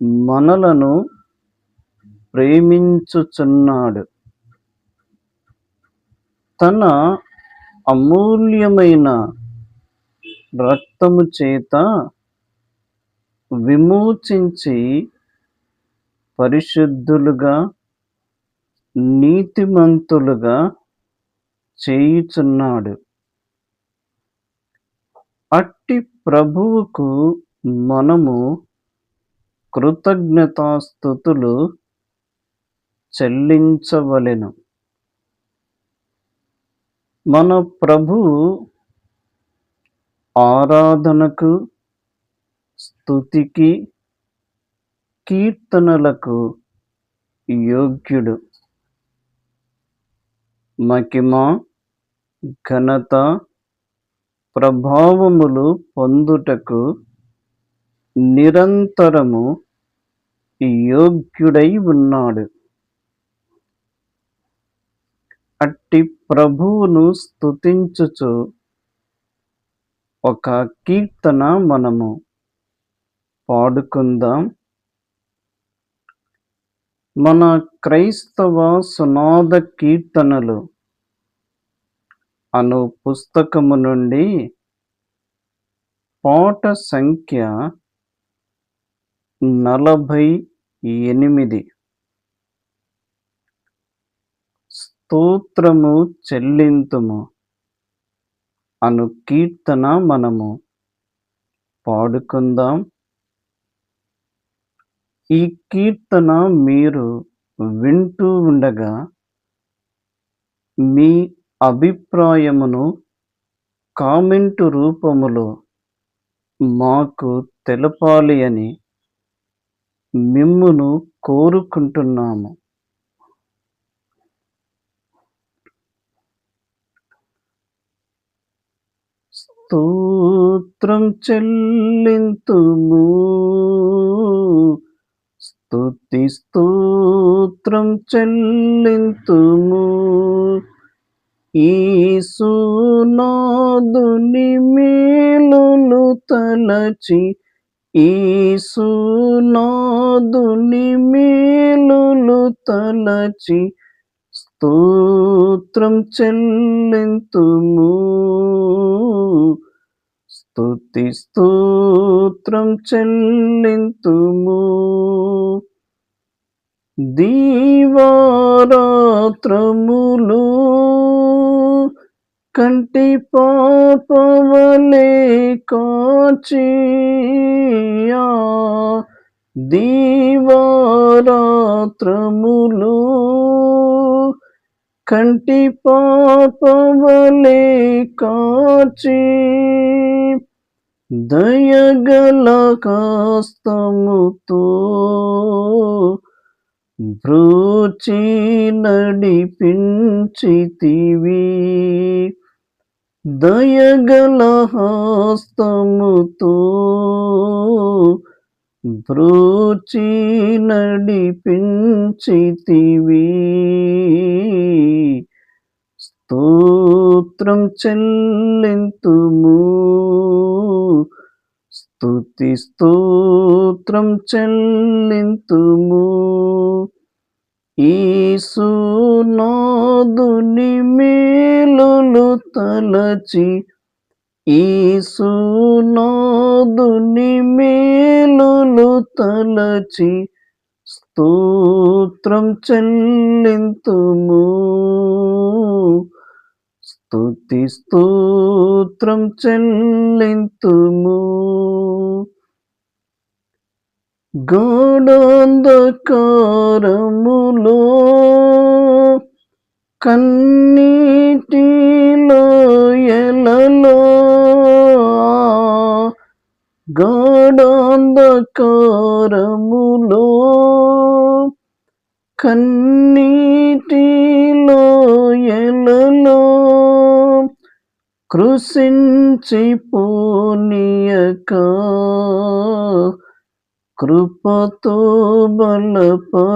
మనలను ప్రేమించుచున్నాడు. తన అమూల్యమైన రక్తము చేత విమోచించి పరిశుద్ధులుగా నీతిమంతులుగా చేయుచున్నాడు. అట్టి ప్రభువుకు మనము కృతజ్ఞతాస్థుతులు చెల్లించవలెను. మన ప్రభు ఆరాధనకు స్థుతికి కీర్తనలకు యోగ్యుడు. మకిమ ఘనత ప్రభావములు పొందుటకు నిరంతరము యోగ్యుడై ఉన్నాడు. అట్టి ప్రభువును స్తుతించుచు ఒక కీర్తన మనము పాడుకుందాం. మన క్రైస్తవ సునాద కీర్తనలు అను పుస్తకము నుండి పాట సంఖ్య నలభై ఎనిమిది. స్తోత్రము చెల్లింతుము అను కీర్తన మనము పాడుకుందాం. ఈ కీర్తన మీరు వింటూ ఉండగా మీ అభిప్రాయమును కామెంటు రూపములో మాకు తెలపాలి అని మిమ్మును కోరుకుంటున్నాము. స్తోత్రం చెల్లింతుము. స్తుతి స్తోత్రం చెల్లింతుము. ఈసునాదుని మేలులు తలచి ఈసునాదుని మేలులు తలచి స్తోత్రం చెల్లింతుము. స్తుతి స్తోత్రం చెల్లింతుము. దీవారాత్రములు కంటి పాపవలే కాచియా దీవారాత్రములు కంటి పాపవలే కాచి దయగల కాస్తముతో బ్రూచి నడిపించితివి. దయగల హస్తముతో బ్రూచి నడిపించితివి. స్తోత్రం చెల్లింతుము. స్తుతి స్తోత్రం చెల్లింతుము. ఈసునాదుని మేలులు తలచి ఈసునాదుని మేలులు తలచి స్తోత్రం చెల్లింతుము. స్తుతి స్తోత్రం చెల్లింతుము. గాఢాంధకారములో కన్ అంధకారములో కన్నీటిలో ఎలలో కృషించిపోనీయక కృపతో బలపరచితివి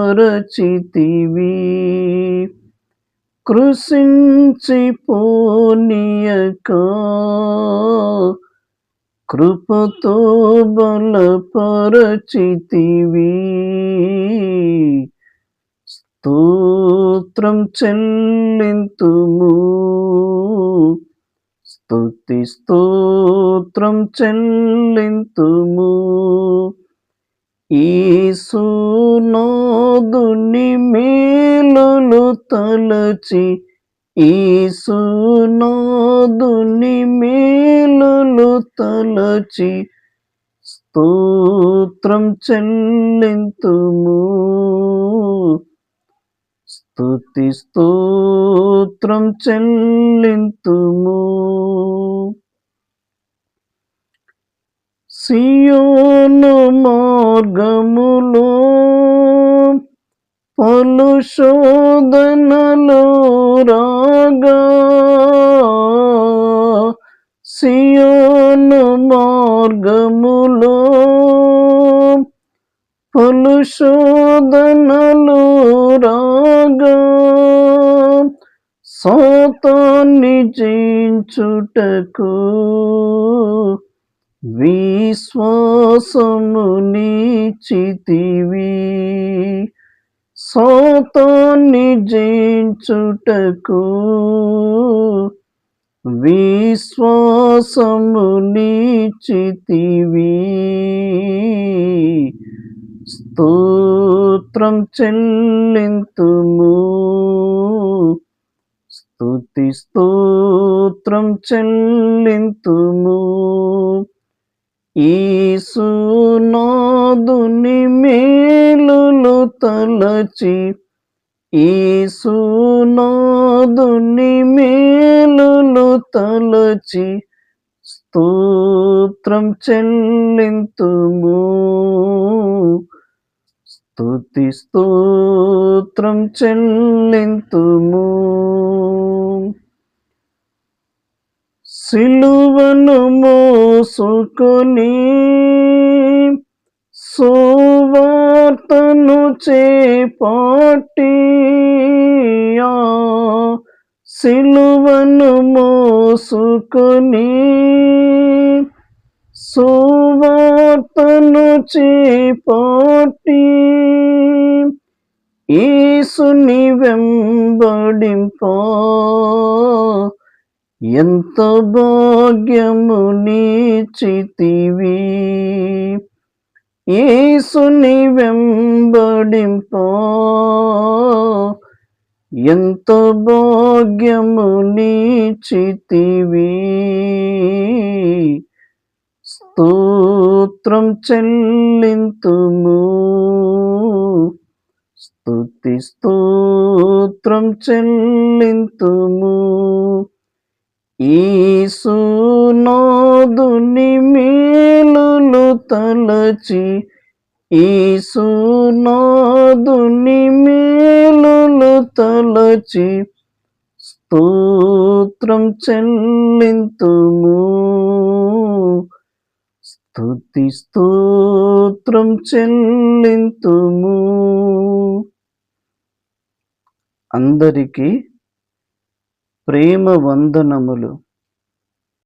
కృషించిపోనీయక కృపతో బలపరచితివి. స్తోత్రం చెల్లింతుము. స్తుతి స్తోత్రం చెల్లింతుము. ఈసునాదుని మేలులు తలచి ఈసునాదుని మేలులు తలచి స్తోత్రం చెల్లింతుము. స్తుతి స్తోత్రం చెల్లింతుము. సియోను మార్గములో పలు శోధనలు రాగా సియోను మార్గములో పలు శోధనలు రాగా సాతాన్ని జయించుటకు విశ్వాసము నీచితివి సోతో జయించుటకు విశ్వాసము నీచితివి. స్తోత్రం చెల్లింతుము. స్తుతి స్తోత్రం చెల్లింతుము. ఈసునాదుని మేలులు తలచి ఈసునాదుని మేలులు తలచి స్తోత్రం చెల్లింతుము. స్తుతి స్తోత్రం చెల్లింతుము. సిలువను మోసుకొని సువార్తను చేపాటి సిలువను మోసుకొని సువార్తను చేపట్టి ఈసుని వెంబడింపా ఎంత భాగ్యము నీచితివి ఏసుని వెంబడింప. ఎంత భాగ్యము నీచితివి స్తోత్రం చెల్లింతుము. స్తుతి స్తోత్రం చెల్లింతుము. ఈసునాదుని మేలులు తలచి ఈసునాదుని మేలులు తలచి స్తోత్రం చెల్లింతుము. స్తుతి స్తోత్రం చెల్లింతుము. అందరికీ ప్రేమ వందనములు.